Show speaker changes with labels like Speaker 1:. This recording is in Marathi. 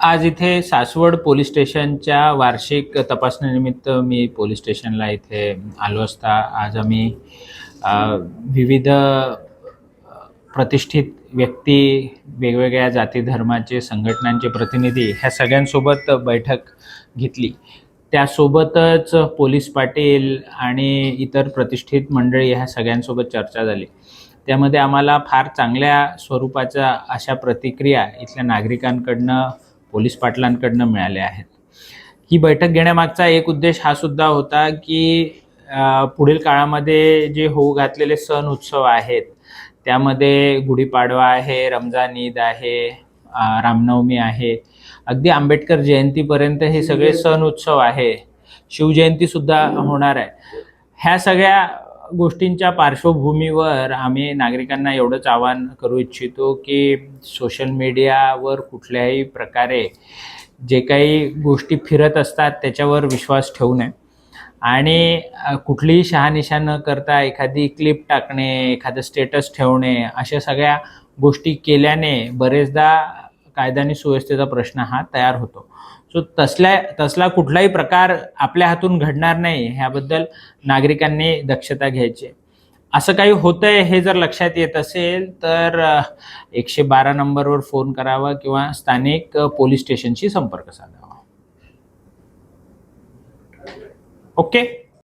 Speaker 1: आज इथे सासवड पोलीस स्टेशनच्या वार्षिक तपासणीनिमित्त मी पोलीस स्टेशनला इथे आलो असता. आज आम्ही विविध प्रतिष्ठित व्यक्ती वेगवेगळ्या जाती धर्माचे संघटनांचे प्रतिनिधी ह्या सगळ्यांसोबत बैठक घेतली. त्यासोबतच पोलीस पाटील आणि इतर प्रतिष्ठित मंडळी ह्या सगळ्यांसोबत चर्चा झाली. त्यामध्ये आम्हाला फार चांगल्या स्वरूपाच्या अशा प्रतिक्रिया इथल्या नागरिकांकडनं पोलीस पाटलांकडनं मिळाल्या आहेत. ही बैठक घेण्यामागचा एक उद्देश हा सुद्धा होता की पुढील काळामध्ये जे होऊ घातलेले सण उत्सव आहेत त्यामध्ये गुढीपाडवा आहे रमजान ईद आहे रामनवमी आहे. अगदी आंबेडकर जयंतीपर्यंत हे सगळे सण उत्सव आहे. शिवजयंती सुद्धा होणार आहे. ह्या सगळ्या गोष्टींच्या पार्श्वभूमीवर आम्ही नागरिकांना एवढंच आवाहन करू इच्छितो की सोशल मीडियावर कुठल्याही प्रकारे जे काही गोष्टी फिरत असतात त्याच्यावर विश्वास ठेवू नये. आणि कुठलीही शहानिशा न करता एखादी क्लिप टाकणे एखादं स्टेटस ठेवणे अशा सगळ्या गोष्टी केल्याने बरेचदा कायदा आणि सुव्यवस्थेचा प्रश्न हा तयार होतो. सो तसल्या तसला कुठलाही प्रकार आपल्या हातून घडणार नाही ह्याबद्दल नागरिकांनी दक्षता घ्यायची असं काही होतंय हे जर लक्षात येत असेल तर एकशे बारा नंबरवर फोन करावा किंवा स्थानिक पोलीस स्टेशनशी संपर्क साधावा. ओके?